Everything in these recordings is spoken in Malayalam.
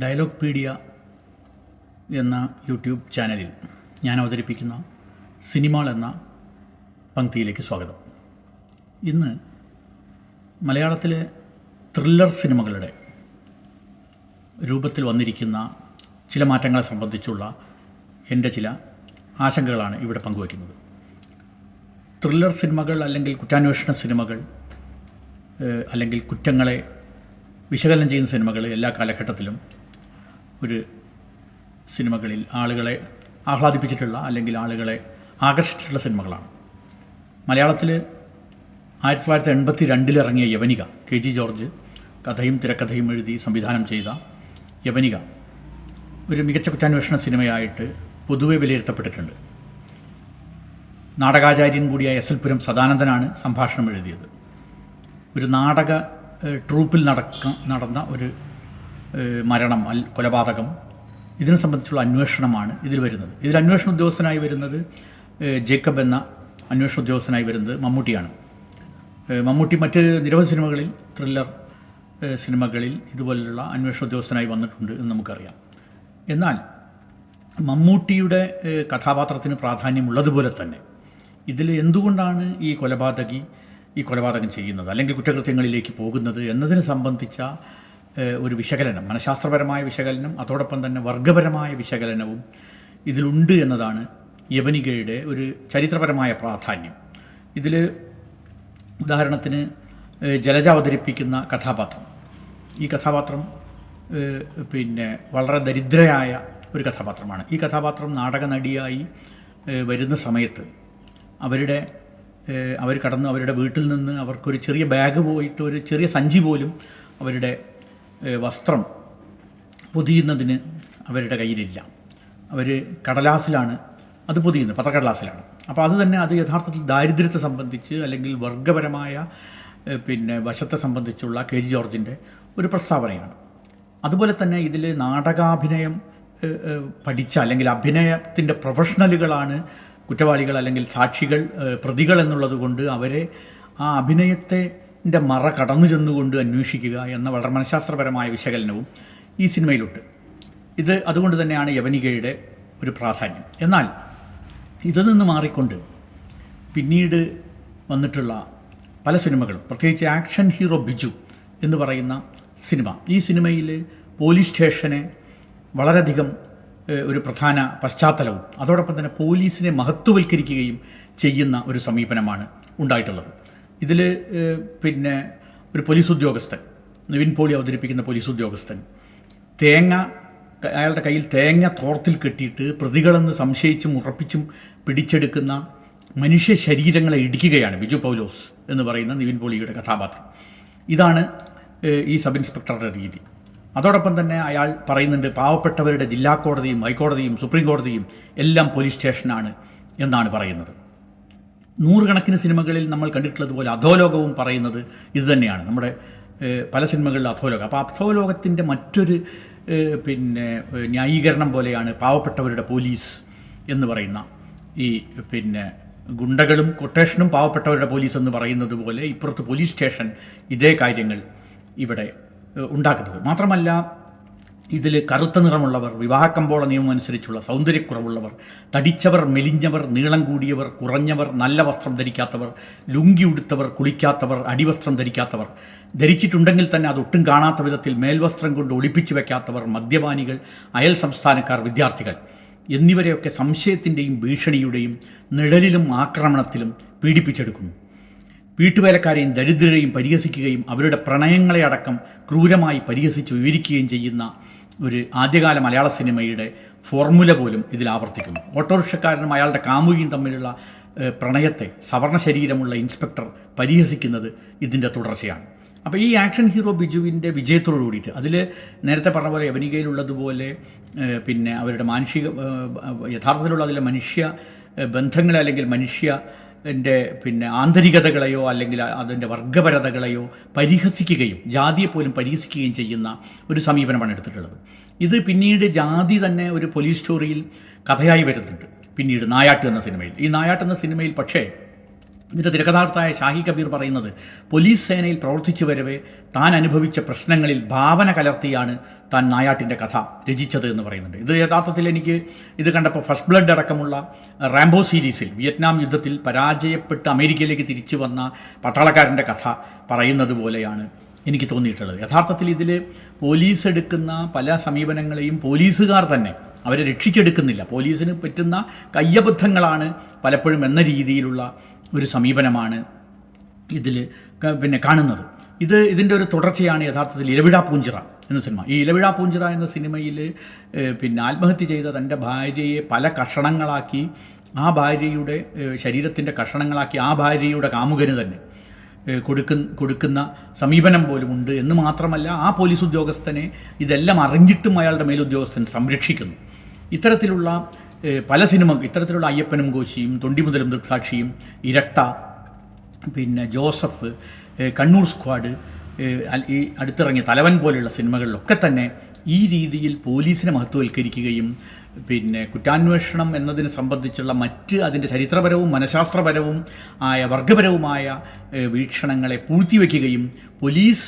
ഡയലോഗ് പീഡിയ എന്ന യൂട്യൂബ് ചാനലിൽ ഞാൻ അവതരിപ്പിക്കുന്ന സിനിമകൾ എന്ന പങ്ക്തിയിലേക്ക് സ്വാഗതം. ഇന്ന് മലയാളത്തിലെ ത്രില്ലർ സിനിമകളുടെ രൂപത്തിൽ വന്നിരിക്കുന്ന ചില മാറ്റങ്ങളെ സംബന്ധിച്ചുള്ള എന്റെ ചില ആശങ്കകളാണ് ഇവിടെ പങ്കുവയ്ക്കുന്നത്. ത്രില്ലർ സിനിമകൾ അല്ലെങ്കിൽ കുറ്റാന്വേഷണ സിനിമകൾ അല്ലെങ്കിൽ കുറ്റങ്ങളെ വിശകലനം ചെയ്യുന്ന സിനിമകൾ എല്ലാ കാലഘട്ടത്തിലും ഒരു സിനിമകളിൽ ആളുകളെ ആഹ്ലാദിപ്പിച്ചിട്ടുള്ള അല്ലെങ്കിൽ ആളുകളെ ആകർഷിച്ചിട്ടുള്ള സിനിമകളാണ്. മലയാളത്തിൽ ആയിരത്തി തൊള്ളായിരത്തി എൺപത്തി രണ്ടിൽ ഇറങ്ങിയ യവനിക കെ ജി ജോർജ് കഥയും തിരക്കഥയും എഴുതി സംവിധാനം ചെയ്ത യവനിക ഒരു മികച്ച കുറ്റാന്വേഷണ സിനിമയായിട്ട് പൊതുവെ വിലയിരുത്തപ്പെട്ടിട്ടുണ്ട്. നാടകാചാര്യൻ കൂടിയായ എസ് എൽ പുരം സദാനന്ദനാണ് സംഭാഷണം എഴുതിയത്. ഒരു നാടക ട്രൂപ്പിൽ നടക്ക നടന്ന ഒരു മരണം കൊലപാതകം ഇതിനെ സംബന്ധിച്ചുള്ള അന്വേഷണമാണ് ഇതിൽ വരുന്നത്. ഇതിൽ അന്വേഷണ ഉദ്യോഗസ്ഥനായി വരുന്നത് ജേക്കബ് എന്ന അന്വേഷണ ഉദ്യോഗസ്ഥനായി വരുന്നത് മമ്മൂട്ടിയാണ്. മമ്മൂട്ടി മറ്റ് നിരവധി സിനിമകളിൽ ത്രില്ലർ സിനിമകളിൽ ഇതുപോലുള്ള അന്വേഷണ ഉദ്യോഗസ്ഥനായി വന്നിട്ടുണ്ട് എന്ന് നമുക്കറിയാം. എന്നാൽ മമ്മൂട്ടിയുടെ കഥാപാത്രത്തിന് പ്രാധാന്യമുള്ളതുപോലെ തന്നെ ഇതിൽ എന്തുകൊണ്ടാണ് ഈ കൊലപാതകി ഈ കൊലപാതകം ചെയ്യുന്നത്? അല്ലെങ്കിൽ കുറ്റകൃത്യങ്ങളിലേക്ക് പോകുന്നത് എന്നതിനെ സംബന്ധിച്ച ഒരു വിശകലനം മനഃശാസ്ത്രപരമായ വിശകലനം അതോടൊപ്പം തന്നെ വർഗപരമായ വിശകലനവും ഇതിലുണ്ട് എന്നതാണ് യവനികയുടെ ഒരു ചരിത്രപരമായ പ്രാധാന്യം. ഇതിൽ ഉദാഹരണത്തിന് ജലജ അവതരിപ്പിക്കുന്ന കഥാപാത്രം. ഈ കഥാപാത്രം പിന്നെ വളരെ ദരിദ്രയായ ഒരു കഥാപാത്രമാണ്. ഈ കഥാപാത്രം നാടക നടിയായി വരുന്ന സമയത്ത് അവരുടെ അവർ കടന്ന് അവരുടെ വീട്ടിൽ നിന്ന് അവർക്കൊരു ചെറിയ ബാഗ് പോയിട്ട് ഒരു ചെറിയ സഞ്ചി പോലും അവരുടെ വസ്ത്രം പൊതിയുന്നതിന് അവരുടെ കയ്യിലില്ല. അവർ കടലാസിലാണ് അത് പൊതിയുന്നത് പത്രക്കടലാസിലാണ്. അപ്പോൾ അത് തന്നെ അത് യഥാർത്ഥത്തിൽ ദാരിദ്ര്യത്തെ സംബന്ധിച്ച് അല്ലെങ്കിൽ വർഗപരമായ പിന്നെ വശത്തെ സംബന്ധിച്ചുള്ള കെ ജി ജോർജിന്റെ ഒരു പ്രസ്താവനയാണ്. അതുപോലെ തന്നെ ഇതിൽ നാടകാഭിനയം പഠിച്ച അല്ലെങ്കിൽ അഭിനയത്തിന്റെ പ്രൊഫഷണലുകളാണ് കുറ്റവാളികൾ അല്ലെങ്കിൽ സാക്ഷികൾ പ്രതികൾ എന്നുള്ളത് കൊണ്ട് അവരെ ആ അഭിനയത്തിന്റെ മറ കടന്നു ചെന്നുകൊണ്ട് അന്വേഷിക്കുക എന്ന വളരെ മനഃശാസ്ത്രപരമായ വിശകലനവും ഈ സിനിമയിലുണ്ട്. ഇത് അതുകൊണ്ട് തന്നെയാണ് യവനികയുടെ ഒരു പ്രാധാന്യം. എന്നാൽ ഇതിൽ നിന്ന് മാറിക്കൊണ്ട് പിന്നീട് വന്നിട്ടുള്ള പല സിനിമകളും പ്രത്യേകിച്ച് ആക്ഷൻ ഹീറോ ബിജു എന്ന് പറയുന്ന സിനിമ ഈ സിനിമയിൽ പോലീസ് സ്റ്റേഷനെ വളരെയധികം ഒരു പ്രധാന പശ്ചാത്തലവും അതോടൊപ്പം തന്നെ പോലീസിനെ മഹത്വവൽക്കരിക്കുകയും ചെയ്യുന്ന ഒരു സമീപനമാണ് ഉണ്ടായിട്ടുള്ളത്. ഇതിൽ പിന്നെ ഒരു പോലീസ് ഉദ്യോഗസ്ഥൻ നിവിൻ പോളി അവതരിപ്പിക്കുന്ന പോലീസ് ഉദ്യോഗസ്ഥൻ തേങ്ങ അയാളുടെ കയ്യിൽ തേങ്ങ തോർത്തിൽ കെട്ടിയിട്ട് പ്രതികളെന്ന് സംശയിച്ചും ഉറപ്പിച്ചും പിടിച്ചെടുക്കുന്ന മനുഷ്യ ശരീരങ്ങളെ ഇടിക്കുകയാണ് ബിജു പൗലോസ് എന്ന് പറയുന്ന നിവിൻ പോളിയുടെ കഥാപാത്രം. ഇതാണ് ഈ സബ് ഇൻസ്പെക്ടറുടെ രീതി. അതോടൊപ്പം തന്നെ അയാൾ പറയുന്നുണ്ട് പാവപ്പെട്ടവരുടെ ജില്ലാ കോടതിയും ഹൈക്കോടതിയും സുപ്രീം കോടതിയും എല്ലാം പോലീസ് സ്റ്റേഷനാണ് എന്നാണ് പറയുന്നത്. നൂറുകണക്കിന് സിനിമകളിൽ നമ്മൾ കണ്ടിട്ടുള്ളതുപോലെ അധോലോകവും പറയുന്നത് ഇത് തന്നെയാണ്. നമ്മുടെ പല സിനിമകളിലെ അധോലോകം. അപ്പോൾ അധോലോകത്തിന്റെ മറ്റൊരു പിന്നെ ന്യായീകരണം പോലെയാണ് പാവപ്പെട്ടവരുടെ പോലീസ് എന്ന് പറയുന്ന ഈ പിന്നെ ഗുണ്ടകളും കൊട്ടേഷനും പാവപ്പെട്ടവരുടെ പോലീസ് എന്ന് പറയുന്നത് പോലെ ഇപ്പുറത്ത് പോലീസ് സ്റ്റേഷൻ ഇതേ കാര്യങ്ങൾ ഇവിടെ ഉണ്ടാക്കുന്നത്. മാത്രമല്ല ഇതിൽ കറുത്ത നിറമുള്ളവർ വിവാഹക്കമ്പോള നിയമം അനുസരിച്ചുള്ള സൗന്ദര്യക്കുറവുള്ളവർ തടിച്ചവർ മെലിഞ്ഞവർ നീളം കൂടിയവർ കുറഞ്ഞവർ നല്ല വസ്ത്രം ധരിക്കാത്തവർ ലുങ്കി ഉടുത്തവർ കുളിക്കാത്തവർ അടിവസ്ത്രം ധരിക്കാത്തവർ ധരിച്ചിട്ടുണ്ടെങ്കിൽ തന്നെ അത് ഒട്ടും കാണാത്ത വിധത്തിൽ മേൽവസ്ത്രം കൊണ്ട് ഒളിപ്പിച്ചു വെക്കാത്തവർ മദ്യപാനികൾ അയൽ സംസ്ഥാനക്കാർ വിദ്യാർത്ഥികൾ എന്നിവരെയൊക്കെ സംശയത്തിന്റെയും ഭീഷണിയുടെയും നിഴലിലും ആക്രമണത്തിലും പീഡിപ്പിച്ചെടുക്കുന്നു. വീട്ടുവേലക്കാരെയും ദരിദ്രരെയും പരിഹസിക്കുകയും അവരുടെ പ്രണയങ്ങളെ അടക്കം ക്രൂരമായി പരിഹസിച്ച് വിവരിക്കുകയും ചെയ്യുന്ന ഒരു ആദ്യകാല മലയാള സിനിമയുടെ ഫോർമുല പോലും ഇതിൽ ആവർത്തിക്കുന്നു. ഓട്ടോറിക്ഷക്കാരനും അയാളുടെ കാമുകിയും തമ്മിലുള്ള പ്രണയത്തെ സവർണ ശരീരമുള്ള ഇൻസ്പെക്ടർ പരിഹസിക്കുന്നത് ഇതിന്റെ തുടർച്ചയാണ്. അപ്പോൾ ഈ ആക്ഷൻ ഹീറോ ബിജുവിന്റെ വിജയത്തോട് കൂടിയിട്ട് അതിൽ നേരത്തെ പറഞ്ഞ പോലെ യവനികയിലുള്ളതുപോലെ പിന്നെ അവരുടെ മാനുഷിക യഥാർത്ഥത്തിലുള്ള അതിലെ മനുഷ്യ ബന്ധങ്ങൾ അല്ലെങ്കിൽ മനുഷ്യ എന്റെ പിന്നെ ആന്തരികതകളെയോ അല്ലെങ്കിൽ അതിന്റെ വർഗപരതകളെയോ പരിഹസിക്കുകയും ജാതിയെ പോലും പരിഹസിക്കുകയും ചെയ്യുന്ന ഒരു സമീപനമാണ് എടുത്തിട്ടുള്ളത്. ഇത് പിന്നീട് ജാതി തന്നെ ഒരു പോലീസ് സ്റ്റോറിയിൽ കഥയായി വരുന്നുണ്ട്. പിന്നീട് നായാട്ട് എന്ന സിനിമയിൽ. ഈ നായാട്ട് എന്ന സിനിമയിൽ പക്ഷേ ഇതിന്റെ തിരക്കഥാർത്ഥായ ഷാഹി കബീർ പറയുന്നത് പോലീസ് സേനയിൽ പ്രവർത്തിച്ചു വരവേ താൻ അനുഭവിച്ച പ്രശ്നങ്ങളിൽ ഭാവന കലർത്തിയാണ് താൻ നായാട്ടിന്റെ കഥ രചിച്ചത് എന്ന് പറയുന്നുണ്ട്. ഇത് യഥാർത്ഥത്തിൽ എനിക്ക് ഇത് കണ്ടപ്പോൾ ഫസ്റ്റ് ബ്ലഡ് അടക്കമുള്ള റാംബോ സീരീസിൽ വിയറ്റ്നാം യുദ്ധത്തിൽ പരാജയപ്പെട്ട് അമേരിക്കയിലേക്ക് തിരിച്ചു വന്ന പട്ടാളക്കാരന്റെ കഥ പറയുന്നത് പോലെയാണ് എനിക്ക് തോന്നിയിട്ടുള്ളത്. യഥാർത്ഥത്തിൽ ഇതിൽ പോലീസ് എടുക്കുന്ന പല സമീപനങ്ങളെയും പോലീസുകാർ തന്നെ അവരെ രക്ഷിച്ചെടുക്കുന്നില്ല. പോലീസിന് പറ്റുന്ന കയ്യബദ്ധങ്ങളാണ് പലപ്പോഴും എന്ന രീതിയിലുള്ള ഒരു സമീപനമാണ് ഇതിൽ പിന്നെ കാണുന്നത്. ഇത് ഇതിന്റെ ഒരു തുടർച്ചയാണ് യഥാർത്ഥത്തിൽ ഇലവിഴ പൂഞ്ചിറ എന്ന സിനിമ. ഈ ഇലവിഴ പൂഞ്ചിറ എന്ന സിനിമയിൽ പിന്നെ ആത്മഹത്യ ചെയ്ത തന്റെ ഭാര്യയെ പല കഷണങ്ങളാക്കി ആ ഭാര്യയുടെ ശരീരത്തിന്റെ കഷണങ്ങളാക്കി ആ ഭാര്യയുടെ കാമുകന് തന്നെ കൊടുക്കു കൊടുക്കുന്ന സമീപനം പോലുമുണ്ട് എന്ന് മാത്രമല്ല ആ പോലീസ് ഉദ്യോഗസ്ഥനെ ഇതെല്ലാം അറിഞ്ഞിട്ടും അയാളുടെ മേലുദ്യോഗസ്ഥൻ സംരക്ഷിക്കുന്നു. ഇത്തരത്തിലുള്ള പല സിനിമ ഇത്തരത്തിലുള്ള അയ്യപ്പനും കോശിയും തൊണ്ടിമുതലും ദൃക്സാക്ഷിയും ഇരട്ട പിന്നെ ജോസഫ് കണ്ണൂർ സ്ക്വാഡ് ഈ അടുത്തിറങ്ങിയ തലവൻ പോലെയുള്ള സിനിമകളിലൊക്കെ തന്നെ ഈ രീതിയിൽ പോലീസിനെ മഹത്വവൽക്കരിക്കുകയും പിന്നെ കുറ്റാന്വേഷണം എന്നതിനെ സംബന്ധിച്ചുള്ള മറ്റ് അതിന്റെ ചരിത്രപരവും മനഃശാസ്ത്രപരവും ആയ വർഗപരവുമായ വീക്ഷണങ്ങളെ പൂഴ്ത്തിവെക്കുകയും പോലീസ്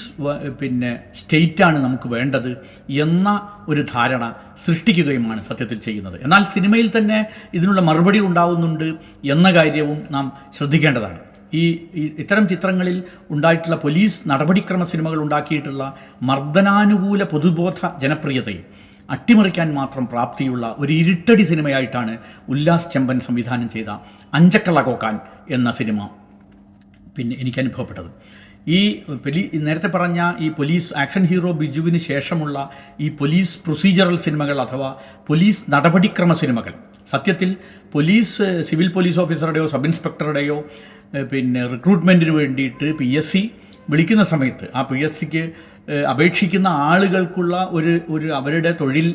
പിന്നെ സ്റ്റേറ്റാണ് നമുക്ക് വേണ്ടത് എന്ന ഒരു ധാരണ സൃഷ്ടിക്കുകയുമാണ് സത്യത്തിൽ ചെയ്യുന്നത്. എന്നാൽ സിനിമയിൽ തന്നെ ഇതിനുള്ള മറുപടി ഉണ്ടാവുന്നുണ്ട് എന്ന കാര്യവും നാം ശ്രദ്ധിക്കേണ്ടതാണ്. ഈ ഇത്തരം ചിത്രങ്ങളിൽ ഉണ്ടായിട്ടുള്ള പോലീസ് നടപടിക്രമ സിനിമകൾ ഉണ്ടാക്കിയിട്ടുള്ള മർദ്ദനാനുകൂല പൊതുബോധ ജനപ്രിയതയെ അട്ടിമറിക്കാൻ മാത്രം പ്രാപ്തിയുള്ള ഒരു ഇരുട്ടടി സിനിമയായിട്ടാണ് ഉല്ലാസ് ചെമ്പൻ സംവിധാനം ചെയ്ത അഞ്ചക്കള്ള കോക്കാൻ എന്ന സിനിമ പിന്നെ എനിക്ക് അനുഭവപ്പെട്ടത്. ഈ പൊലീ നേരത്തെ പറഞ്ഞ ഈ പോലീസ് ആക്ഷൻ ഹീറോ ബിജുവിന് ശേഷമുള്ള ഈ പോലീസ് പ്രൊസീജറൽ സിനിമകൾ അഥവാ പോലീസ് നടപടിക്രമ സിനിമകൾ. സത്യത്തിൽ പോലീസ് സിവിൽ പോലീസ് ഓഫീസറുടെയോ സബ് ഇൻസ്പെക്ടറുടെയോ പിന്നെ റിക്രൂട്ട്മെന്റിന് വേണ്ടിയിട്ട് പി എസ് സി വിളിക്കുന്ന സമയത്ത് ആ പി എസ് സിക്ക് അപേക്ഷിക്കുന്ന ആളുകൾക്കുള്ള ഒരു ഒരു അവരുടെ തൊഴിൽ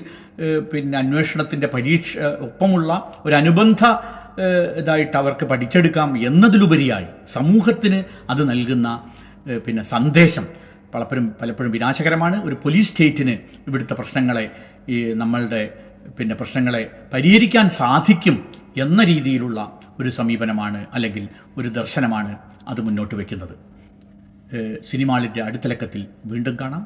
പിന്നെ അന്വേഷണത്തിന്റെ പരീക്ഷ ഒപ്പമുള്ള ഒരു അനുബന്ധ ഇതായിട്ട് അവർക്ക് പഠിച്ചെടുക്കാം എന്നതിലുപരിയായി സമൂഹത്തിന് അത് നൽകുന്ന പിന്നെ സന്ദേശം പലപ്പോഴും പലപ്പോഴും വിനാശകരമാണ്. ഒരു പോലീസ് സ്റ്റേറ്റിന് ഇവിടുത്തെ പ്രശ്നങ്ങളെ ഈ നമ്മളുടെ പിന്നെ പ്രശ്നങ്ങളെ പരിഹരിക്കാൻ സാധിക്കും എന്ന രീതിയിലുള്ള ഒരു സമീപനമാണ് അല്ലെങ്കിൽ ഒരു ദർശനമാണ് അത് മുന്നോട്ട് വയ്ക്കുന്നത്. സിനിമാളിന്റെ അടുത്തലക്കത്തിൽ വീണ്ടും കാണാം.